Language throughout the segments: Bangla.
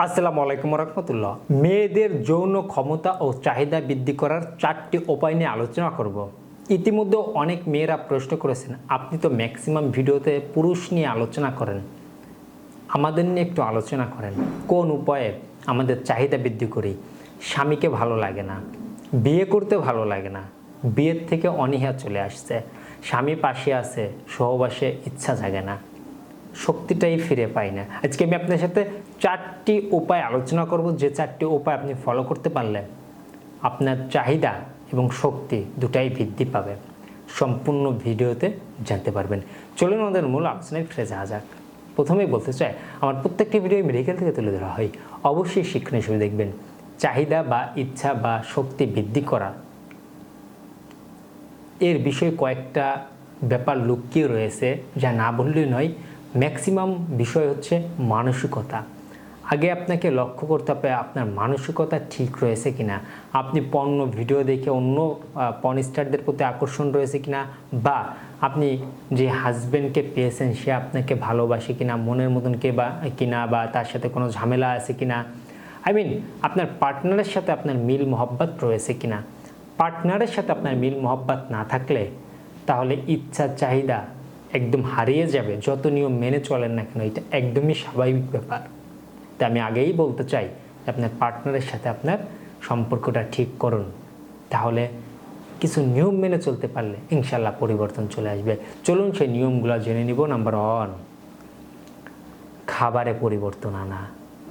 আসসালামু আলাইকুম রহমতুল্লাহ। মেয়েদের যৌন ক্ষমতা ও চাহিদা বৃদ্ধি করার চারটি উপায় নিয়ে আলোচনা করব। ইতিমধ্যে অনেক মেয়েরা প্রশ্ন করেছেন, আপনি তো ম্যাক্সিমাম ভিডিওতে পুরুষ নিয়ে আলোচনা করেন। আমাদের নিয়ে একটু আলোচনা করেন, কোন উপায়ে আমাদের চাহিদা বৃদ্ধি করি? স্বামীকে ভালো লাগে না, বিয়ে করতে ভালো লাগে না, বিয়ের থেকে অনীহা চলে আসছে, স্বামী পাশে আছে, সহবাসে ইচ্ছা জাগে না, শক্তিটাই ফিরে পাই না। আজকে আমি আপনার সাথে চারটি উপায় আলোচনা করব। যে চারটি উপায় আপনি ফলো করতে পারলে আপনার চাহিদা এবং শক্তি দুটাই বৃদ্ধি পাবে। সম্পূর্ণ ভিডিওতে জানতে পারবেন। চলুন আমাদের মূল আলোচনায় ফিরে যাওয়া যাক। প্রথমেই বলতে চাই, আমার প্রত্যেকটি ভিডিও মেডিকেল থেকে তুলে ধরা হয়। অবশ্যই শিক্ষণ হিসেবে দেখবেন, চাহিদা বা ইচ্ছা বা শক্তি বৃদ্ধি করা। এর বিষয়ে কয়েকটা ব্যাপার লুকিয়ে রয়েছে, যা না বললেই নয়। ম্যাক্সিমাম বিষয় হচ্ছে মানসিকতা। আগে আপনাকে লক্ষ্য করতে হবে আপনার মানসিকতা ঠিক রয়েছে কিনা। আপনি পণ্য, ভিডিও দেখে অন্য পর্ন স্টারদের প্রতি আকর্ষণ রয়েছে কিনা বা আপনি যে হাজব্যান্ডকে পেয়েছেন সে আপনাকে ভালোবাসে কিনা, মনের মতন কে বা, কিনা বা তার সাথে কোনো ঝামেলা আছে কিনা। আই মিন আপনার পার্টনারের সাথে আপনার মিল, মোহব্বত রয়েছে কিনা। পার্টনারের সাথে আপনার মিল, মোহব্বত না থাকলে তাহলে ইচ্ছা, চাহিদা একদম হারিয়ে যাবে। যত নিয়ম মেনে চলেন না কেন, এটা একদমই স্বাভাবিক ব্যাপার। তাই আমি আগেই বলতে চাই, আপনার পার্টনারের সাথে আপনার সম্পর্কটা ঠিক করুন। তাহলে কিছু নিয়ম মেনে চলতে পারলে ইনশাল্লাহ পরিবর্তন চলে আসবে। চলুন সেই নিয়মগুলো জেনে নিব। নাম্বার ওয়ান খাবারে পরিবর্তন আনা,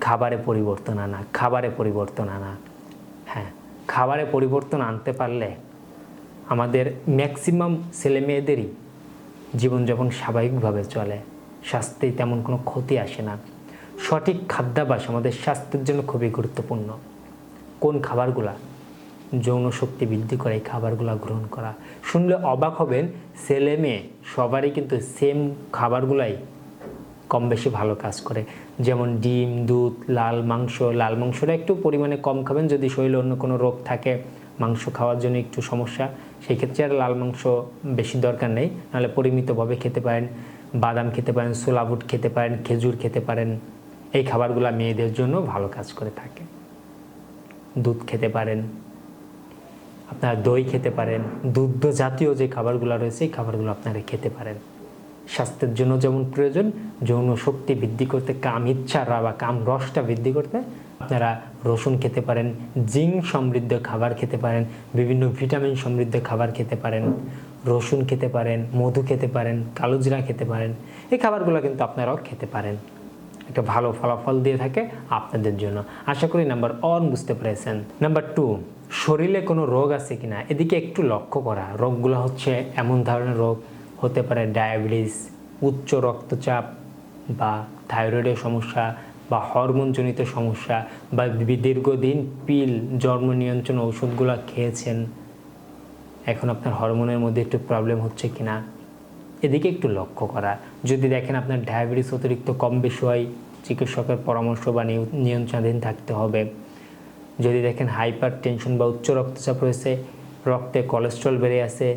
খাবারে পরিবর্তন আনা, খাবারে পরিবর্তন আনা। হ্যাঁ খাবারে পরিবর্তন আনতে পারলে আমাদের ম্যাক্সিমাম ছেলেমেয়েদেরই জীবনযাপন স্বাভাবিকভাবে চলে। স্বাস্থ্যে তেমন কোনো ক্ষতি আসে না। সঠিক খাদ্যাভ্যাস আমাদের স্বাস্থ্যের জন্য খুবই গুরুত্বপূর্ণ। কোন খাবারগুলা যৌন শক্তি বৃদ্ধি করে, এই খাবারগুলো গ্রহণ করা। শুনলে অবাক হবেন, ছেলে মেয়ে সবারই কিন্তু সেম খাবারগুলাই কম বেশি ভালো কাজ করে। যেমন ডিম, দুধ, লাল মাংস, লাল মাংসটা একটু পরিমাণে কম খাবেন যদি শরীরে অন্য কোনো রোগ থাকে, মাংস খাওয়ার জন্য একটু সমস্যা। সেই ক্ষেত্রে আর লাল মাংস বেশি দরকার নেই, নাহলে পরিমিতভাবে খেতে পারেন। বাদাম খেতে পারেন সোলা বুট খেতে পারেন, খেজুর খেতে পারেন। এই খাবারগুলো মেয়েদের জন্য ভালো কাজ করে থাকে। দুধ খেতে পারেন, আপনারা দই খেতে পারেন, দুগ্ধ জাতীয় যে খাবারগুলো রয়েছে, এই খাবারগুলো আপনারা খেতে পারেন। স্বাস্থ্যের জন্য যেমন প্রয়োজন, যৌন শক্তি বৃদ্ধি করতে, কাম ইচ্ছারা বা কাম রসটা বৃদ্ধি করতে আপনারা রসুন খেতে পারেন, জিঙ্ক সমৃদ্ধ খাবার খেতে পারেন, বিভিন্ন ভিটামিন সমৃদ্ধ খাবার খেতে পারেন, রসুন খেতে পারেন, মধু খেতে পারেন কালো জিরা খেতে পারেন, এই খাবারগুলো কিন্তু আপনারাও খেতে পারেন। একটা ভালো ফলাফল দিয়ে থাকে আপনাদের জন্য। আশা করি নাম্বার ওয়ান বুঝতে পেরেছেন। নাম্বার টু শরীরে কোনো রোগ আছে কি না এদিকে একটু লক্ষ্য করা। রোগগুলো হচ্ছে এমন ধরনের রোগ, হতে পারে ডায়াবেটিস উচ্চ রক্তচাপ বা থাইরয়েডের সমস্যা বা হরমোনজনিত সমস্যা বা দীর্ঘদিন পিল, জন্ম নিয়ন্ত্রণ ওষুধগুলো খেয়েছেন। এখন আপনার হরমোনের মধ্যে একটু প্রবলেম হচ্ছে কিনা? এদিকে একটু লক্ষ্য করা। যদি দেখেন আপনার ডায়াবেটিস অতিরিক্ত কম বেশি হয়, চিকিৎসকের পরামর্শ বা নিয়ন্ত্রণাধীন থাকতে হবে। যদি দেখেন হাইপার টেনশন বা উচ্চ রক্তচাপ রয়েছে, রক্তে কোলেস্ট্রল বেড়ে আছে,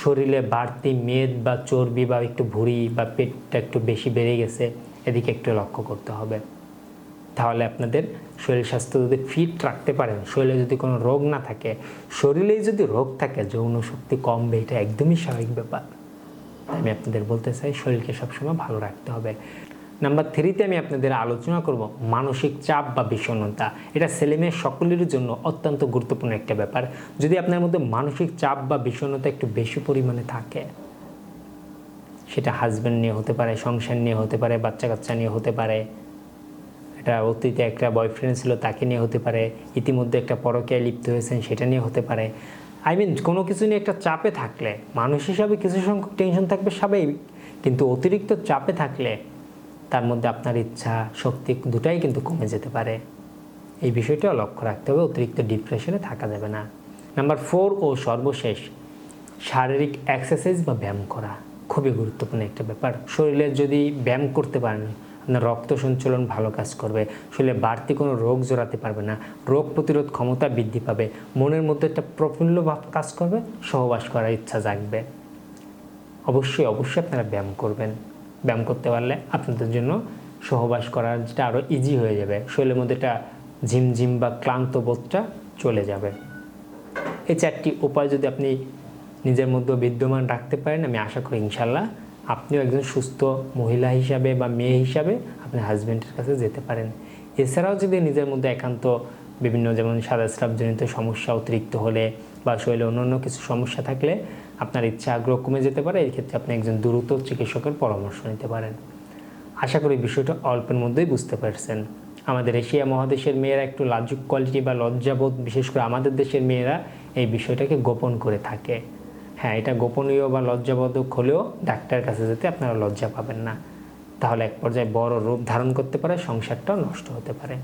শরীরে বাড়তি মেদ বা চর্বি বা একটু ভুঁড়ি বা পেটটা একটু বেশি বেড়ে গেছে, এদিকে একটু লক্ষ্য করতে হবে। তাহলে আপনাদের শরীর স্বাস্থ্য যদি ফিট রাখতে পারেন, শরীরে যদি কোনো রোগ না থাকে, শরীরেই যদি রোগ থাকে, যৌন শক্তি কমবে, এটা একদমই স্বাভাবিক ব্যাপার। আমি আপনাদের বলতে চাই, শরীরকে সবসময় ভালো রাখতে হবে। নাম্বার থ্রিতে আমি আপনাদের আলোচনা করব মানসিক চাপ বা বিষণ্ণতা। এটা ছেলেমেয়ে সকলের জন্য অত্যন্ত গুরুত্বপূর্ণ একটা ব্যাপার। যদি আপনার মধ্যে মানসিক চাপ বা বিষণ্ণতা একটু বেশি পরিমাণে থাকে, সেটা হাজব্যান্ড নিয়ে হতে পারে, সংসার নিয়ে হতে পারে বাচ্চা কাচ্চা নিয়ে হতে পারে এটা অতীতে একটা বয়ফ্রেন্ড ছিল তাকে নিয়ে হতে পারে, ইতিমধ্যে একটা পরকীয়ায় লিপ্ত হয়েছেন সেটা নিয়ে হতে পারে। আই মিন কোনো কিছু নিয়ে একটা চাপে থাকলে, মানুষ হিসাবে কিছু সংখ্যক টেনশন থাকবে স্বাভাবিক, কিন্তু অতিরিক্ত চাপে থাকলে তার মধ্যে আপনার ইচ্ছা, শক্তি দুটাই কিন্তু কমে যেতে পারে। এই বিষয়টাও লক্ষ্য রাখতে হবে, অতিরিক্ত ডিপ্রেশনে থাকা যাবে না। নাম্বার ফোর ও সর্বশেষ, শারীরিক এক্সারসাইজ বা ব্যায়াম করা, খুবই গুরুত্বপূর্ণ একটা ব্যাপার। শরীরে যদি ব্যায়াম করতে পারেন আপনার রক্ত সঞ্চালন ভালো কাজ করবে। শরীরে বাড়তি কোনো রোগ জড়াতে পারবে না। রোগ প্রতিরোধ ক্ষমতা বৃদ্ধি পাবে। মনের মধ্যে একটা প্রফুল্ল ভাব কাজ করবে। সহবাস করার ইচ্ছা জাগবে। অবশ্যই অবশ্যই আপনারা ব্যায়াম করবেন। ব্যায়াম করতে পারলে আপনাদের জন্য সহবাস করার যেটা আরও ইজি হয়ে যাবে। শরীরের মধ্যে একটা ঝিমঝিম বা ক্লান্ত বোধটা চলে যাবে। এই চারটি উপায় যদি আপনি নিজের মধ্যে বিদ্যমান রাখতে পারেন, আমি আশা করি ইনশাল্লাহ আপনিও একজন সুস্থ মহিলা হিসাবে বা মেয়ে হিসাবে আপনার হাজব্যান্ডের কাছে যেতে পারেন। এছাড়াও যদি নিজের মধ্যে একান্ত বিভিন্ন যেমন সাদা স্রাবজনিত সমস্যা অতিরিক্ত হলে বা শরীরে অন্যান্য কিছু সমস্যা থাকলে আপনার ইচ্ছা আগ্রহ কমে যেতে পারে এই ক্ষেত্রে আপনি একজন দ্রুত চিকিৎসকের পরামর্শ নিতে পারেন। আশা করি বিষয়টা অল্পের মধ্যেই বুঝতে পারছেন। আমাদের এশিয়া মহাদেশের মেয়েরা একটু লাজুক কোয়ালিটি বা লজ্জাবোধ, বিশেষ করে আমাদের দেশের মেয়েরা এই বিষয়টাকে গোপন করে থাকে। হ্যাঁ এটা গোপনীয় বা লজ্জাবোধক হলেও ডাক্তারের কাছে যেতে আপনারা লজ্জা পাবেন না। তাহলে এক পর্যায়ে বড় রূপ ধারণ করতে পারে, সংসারটাও নষ্ট হতে পারে।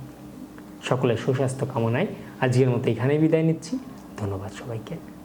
সকলের সুস্বাস্থ্য কামনায় আজকের মতো এখানেই বিদায় নিচ্ছি। ধন্যবাদ সবাইকে।